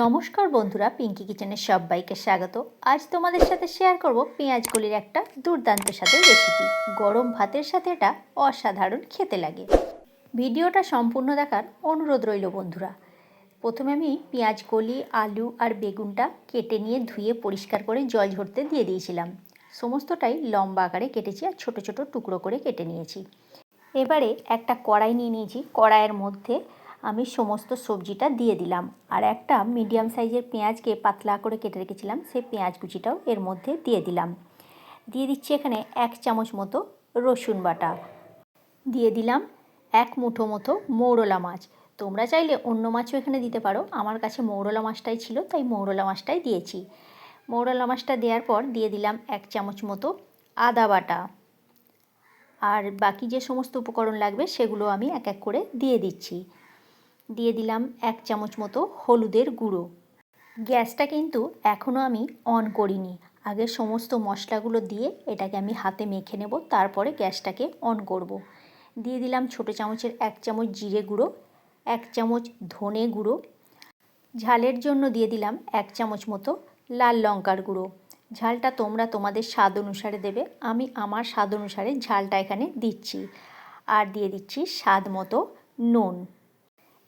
নমস্কার বন্ধুরা পিঙ্কি কিচেনের সবাইকে স্বাগত। আজ তোমাদের সাথে শেয়ার করব পেঁয়াজগুলির একটা দুর্দান্ত সাথে রেসিপি গরম ভাতের সাথে এটা অসাধারণ খেতে লাগে। ভিডিওটা সম্পূর্ণ দেখার অনুরোধ রইল বন্ধুরা। প্রথমে আমি পেঁয়াজ কলি আলু আর বেগুনটা কেটে নিয়ে ধুয়ে পরিষ্কার করে জল ঝরতে দিয়ে দিয়েছিলাম। সমস্তটাই লম্বা আকারে কেটেছি আর ছোট ছোট টুকরো করে কেটে নিয়েছি। এবারে একটা কড়াই নিয়ে নিয়েছি। কড়াইয়ের মধ্যে আমি সমস্ত সবজিটা দিয়ে দিলাম। আর একটা মিডিয়াম সাইজের পেঁয়াজকে পাতলা করে কেটে রেখেছিলাম, সেই পেঁয়াজ কুচিটাও এর মধ্যে দিয়ে দিলাম। দিয়ে দিচ্ছি এখানে এক চামচ মতো রসুন বাটা। দিয়ে দিলাম এক মুঠো মতো মৌরলা মাছ। তোমরা চাইলে অন্য মাছও এখানে দিতে পারো। আমার কাছে মৌরলা মাছটাই ছিল, তাই মৌরলা মাছটাই দিয়েছি। মৌরলা মাছটা দেওয়ার পর দিয়ে দিলাম এক চামচ মতো আদা বাটা। আর বাকি যে সমস্ত উপকরণ লাগবে সেগুলো আমি এক এক করে দিয়ে দিচ্ছি। দিয়ে দিলাম এক চামচ মতো হলুদের গুঁড়ো। গ্যাসটা কিন্তু এখনও আমি অন করিনি। আগে সমস্ত মশলাগুলো দিয়ে এটাকে আমি হাতে মেখে নেব, তারপরে গ্যাসটাকে অন করব। দিয়ে দিলাম ছোটো চামচের এক চামচ জিরে গুঁড়ো, এক চামচ ধনে গুঁড়ো। ঝালের জন্য দিয়ে দিলাম এক চামচ মতো লাল লঙ্কার গুঁড়ো। ঝালটা তোমরা তোমাদের স্বাদ অনুসারে দেবে, আমি আমার স্বাদ অনুসারে ঝালটা এখানে দিচ্ছি। আর দিয়ে দিচ্ছি স্বাদ মতো নুন।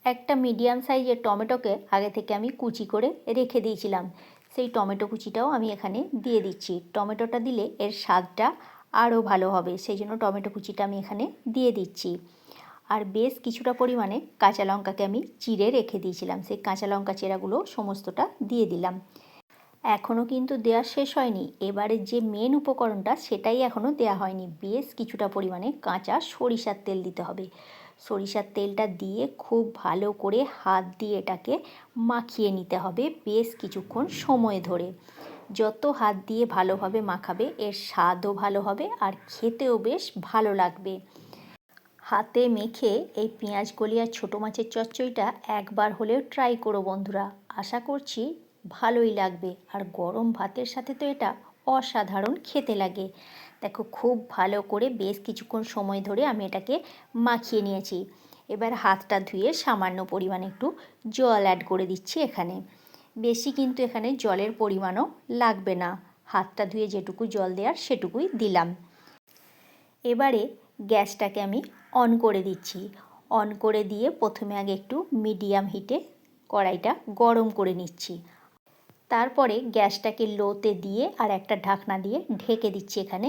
একটা মিডিয়াম সাইজের টমেটোকে আগে থেকে আমি কুচি করে রেখে দিয়েছিলাম। সেই টমেটো কুচিটাও আমি এখানে দিয়ে দিচ্ছি। টমেটোটা দিলে এর স্বাদটা আরও ভালো হবে। সেই জন্য টমেটো কুচিটা আমি এখানে দিয়ে দিচ্ছি। আর বেশ কিছুটা পরিমাণে কাঁচা লঙ্কাকে আমি চিড়ে রেখে দিয়েছিলাম। সেই কাঁচা লঙ্কা চেরাগুলো সমস্তটা দিয়ে দিলাম। এখনও কিন্তু দেওয়া শেষ হয়নি। এবারে যে মেন উপকরণটা সেটাই এখনও দেওয়া হয়নি। বেশ কিছুটা পরিমাণে কাঁচা সরিষার তেল দিতে হবে। সরিষার তেলটা দিয়ে খুব ভালো করে হাত দিয়ে এটাকে মাখিয়ে নিতে হবে বেশ কিছুক্ষণ সময় ধরে। যত হাত দিয়ে ভালোভাবে মাখাবে, এর স্বাদও ভালো হবে আর খেতেও বেশ ভালো লাগবে। হাতে মেখে এই পেঁয়াজ গলিয়া ছোটো মাছের চচ্চড়িটা একবার হলেও ট্রাই করো বন্ধুরা। আশা করছি ভালোই লাগবে। আর গরম ভাতের সাথে তো এটা অসাধারণ খেতে লাগে। দেখো, খুব ভালো করে বেশ কিছুক্ষণ সময় ধরে আমি এটাকে মাখিয়ে নিয়েছি। এবার হাতটা ধুয়ে সামান্য পরিমাণে একটু জল অ্যাড করে দিচ্ছি এখানে। বেশি কিন্তু এখানে জলের পরিমাণও লাগবে না। হাতটা ধুয়ে যেটুকু জল দেওয়ার সেটুকুই দিলাম। এবারে গ্যাসটাকে আমি অন করে দিচ্ছি। অন করে দিয়ে প্রথমে আগে একটু মিডিয়াম হিটে কড়াইটা গরম করে নিচ্ছি। তারপরে গ্যাসটাকে লোতে দিয়ে আর একটা ঢাকনা দিয়ে ঢেকে দিচ্ছি এখানে।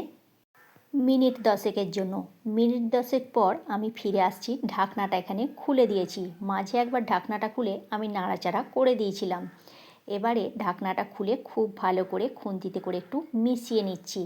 মিনিট দশেকের জন্য। মিনিট দশেক পর আমি ফিরে আসছি, ঢাকনাটা এখানে খুলে দিয়েছি। মাঝে একবার ঢাকনাটা খুলে আমি নাড়াচাড়া করে দিয়েছিলাম। এবারে ঢাকনাটা খুলে খুব ভালো করে খুন্তিতে করে একটু মিশিয়ে নিচ্ছি।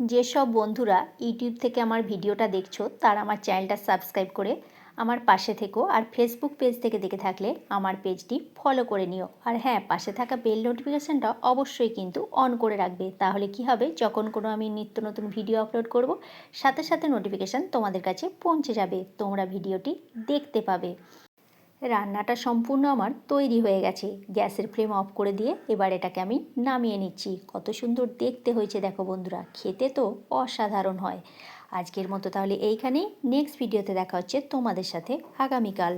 যেসব বন্ধুরা ইউটিউব থেকে আমার ভিডিওটা দেখছ, তারা আমার চ্যানেলটা সাবস্ক্রাইব করে আমার পাশে থেকো আর ফেসবুক পেজ থেকে দেখে থাকলে আমার পেজটি ফলো করে নিও। আর হ্যাঁ পাশে থাকা বেল নোটিফিকেশানটা অবশ্যই কিন্তু অন করে রাখবে। তাহলে কি হবে? যখন কোনো আমি নিত্য নতুন ভিডিও আপলোড করব, সাথে সাথে নোটিফিকেশান তোমাদের কাছে পৌঁছে যাবে। তোমরা ভিডিওটি দেখতে পাবে। রান্নাটা সম্পূর্ণ আমার তৈরি হয়ে গেছে। গ্যাসের ফ্লেম অফ করে দিয়ে এবার এটাকে আমি নামিয়ে নিচ্ছি। কত সুন্দর দেখতে হয়েছে দেখো বন্ধুরা, খেতে তো অসাধারণ হয়। আজকের মতো তাহলে এইখানেই। নেক্সট ভিডিওতে দেখা হচ্ছে তোমাদের সাথে। আগামীকাল।